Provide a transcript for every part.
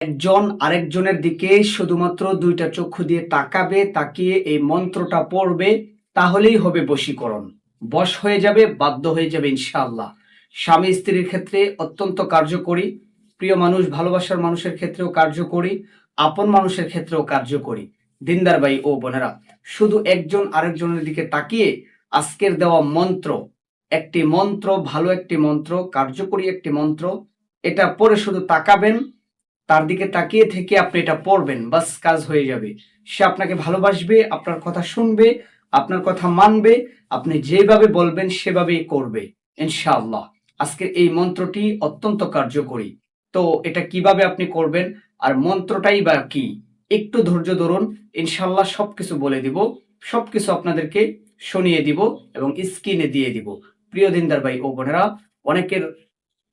একজন আরেকজনের দিকে শুধুমাত্র দুইটা চক্ষু দিয়ে তাকাবে, তাকিয়ে এই মন্ত্রটা পড়বে, তাহলেই হবে বশীকরণ। বশ হয়ে যাবে, বাধ্য হয়ে যাবে ইনশাআল্লাহ। স্বামী স্ত্রীর ক্ষেত্রে অত্যন্ত কার্যকরী, প্রিয় মানুষ ভালোবাসার মানুষের ক্ষেত্রেও কার্যকরী, আপন মানুষের ক্ষেত্রেও কার্যকরী। দিনদার ভাই ও বোনেরা, শুধু একজন আরেকজনের দিকে তাকিয়ে আজকের দেওয়া মন্ত্র, একটি মন্ত্র, ভালো একটি মন্ত্র, কার্যকরী একটি মন্ত্র, এটা পরে শুধু তাকাবেন তার দিকে তাকিয়ে থেকে আপনি এটা পড়বেন, বাস কাজ হয়ে যাবে। সে আপনাকে ভালোবাসবে, আপনার কথা শুনবে, আপনার কথা মানবে, আপনি যেভাবে বলবেন সেভাবেই করবে, ইনশাআল্লাহ। আজকের এই মন্ত্রটি অত্যন্ত কার্যকরী। তো এটা কীভাবে আপনি করবেন আর মন্ত্রটাই বা কি, একটু ধৈর্য ধরুন ইনশাল্লাহ সবকিছু বলে দিব, সবকিছু আপনাদেরকে শুনিয়ে দিব এবং স্ক্রিনে দিয়ে দিব। প্রিয় দিনদার ভাই ও বোনেরা, অনেকের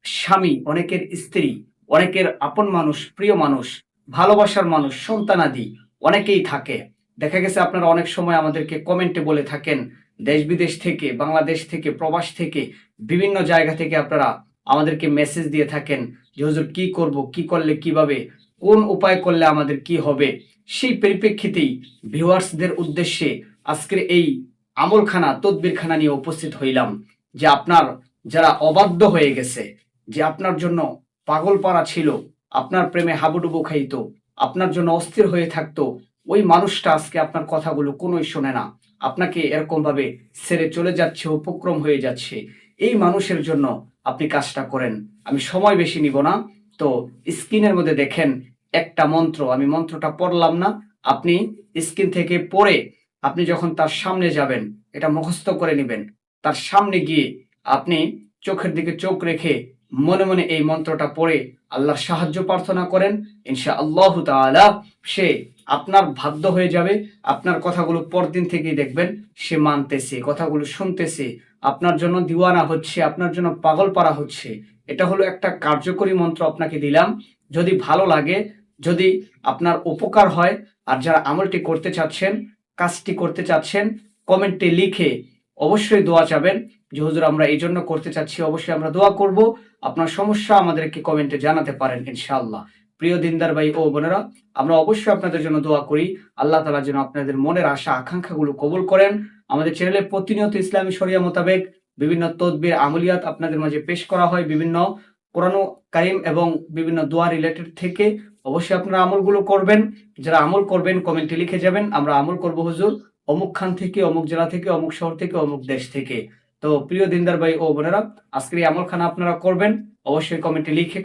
স্বামী, অনেকের স্ত্রী অনেকের আপন মানুষ, প্রিয় মানুষ, ভালোবাসার মানুষ, সন্তানাদি অনেকেই থাকে। দেখা গেছে আপনারা অনেক সময় আমাদেরকে কমেন্টে বলে থাকেন, দেশ বিদেশ থেকে, বাংলাদেশ থেকে, প্রবাস থেকে, বিভিন্ন জায়গা থেকে আপনারা আমাদেরকে মেসেজ দিয়ে থাকেন যে, হুজুর, কি করব, কি করলে কীভাবে, কোন উপায় করলে আমাদের কি হবে? সেই পরিপ্রেক্ষিতেই ভিউয়ার্সদের উদ্দেশ্যে আজকের এই আমলখানা, তদবিরখানা নিয়ে উপস্থিত হইলাম যে, আপনার যারা অবাধ্য হয়ে গেছে, যে, আপনার জন্য পাগল পাড়া ছিল, আপনার প্রেমে হাবুডুবু খাইত, আপনার জন্য অস্থির হয়ে থাকতো, ওই মানুষটা আজকে আপনার কথাগুলো কোনোই শোনে না। আপনাকে এরকম ভাবে ছেড়ে চলে যাচ্ছে, উপক্রম হয়ে যাচ্ছে। এই মানুষের জন্য আপনি কাজটা করেন। আমি সময় বেশি নিব না। তো স্ক্রিনের মধ্যে দেখেন একটা মন্ত্র, আমি মন্ত্রটা পড়লাম না। আপনি স্ক্রিন থেকে পড়ে আপনি যখন তার সামনে যাবেন, এটা মুখস্থ করে নেবেন। তার সামনে গিয়ে আপনি চোখের দিকে চোখ রেখে মনে মনে এই মন্ত্রটা পড়ে আল্লাহর সাহায্য প্রার্থনা করেন ইনশা আল্লাহ তাআলা সে আপনার বাধ্য হয়ে যাবে, আপনার কথাগুলো পরদিন থেকেই দেখবেন, সে মানতেছে, কথাগুলো শুনতেছে, আপনার জন্য দিওয়ানা হচ্ছে, আপনার জন্য পাগল পারা হচ্ছে। এটা হলো একটা কার্যকরী মন্ত্র আপনাকে দিলাম, যদি ভালো লাগে, যদি আপনার উপকার হয়, আর যারা আমলটি করতে চাচ্ছেন, কাজটি করতে চাচ্ছেন, কমেন্টে লিখে অবশ্যই দোয়া চাবেন যে, হুজুর, আমরা এই জন্য করতে চাচ্ছি, অবশ্যই আমরা দোয়া করব। আপনার সমস্যা আমাদেরকে কমেন্টে জানাতে পারেন, ইনশাআল্লাহ। প্রিয় দিনদার ভাই ও বোনেরা, আমরা অবশ্যই আপনাদের জন্য দোয়া করি। আল্লাহ তালা যেন আপনাদের মনের আশা, আকাঙ্ক্ষাগুলো কবুল করেন। আমাদের চ্যানেলে প্রতিনিয়ত ইসলামী শরিয়া মোতাবেক বিভিন্ন তদবির, আমলিয়াত আপনাদের মাঝে পেশ করা হয় বিভিন্ন কোরআন কারিম এবং বিভিন্ন দোয়া রিলেটেড থেকে। অবশ্যই আপনারা আমলগুলো করবেন। যারা আমল করবেন, কমেন্টে লিখে যাবেন। আমরা আমল করব, হুজুর। অমুক খান থেকে, অমুক জেলা থেকে, অমুক শহর থেকে, অমুক দেশ থেকে। তো প্রিয় দিনদার ভাই ও বোনেরা, আজকের আমলখানা আপনারা করবেন। অবশ্যই কমেন্টে লিখে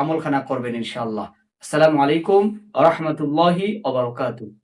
আমলখানা করবেন ইনশাআল্লাহ। আসসালামু আলাইকুম আ রহমতুল্লাহি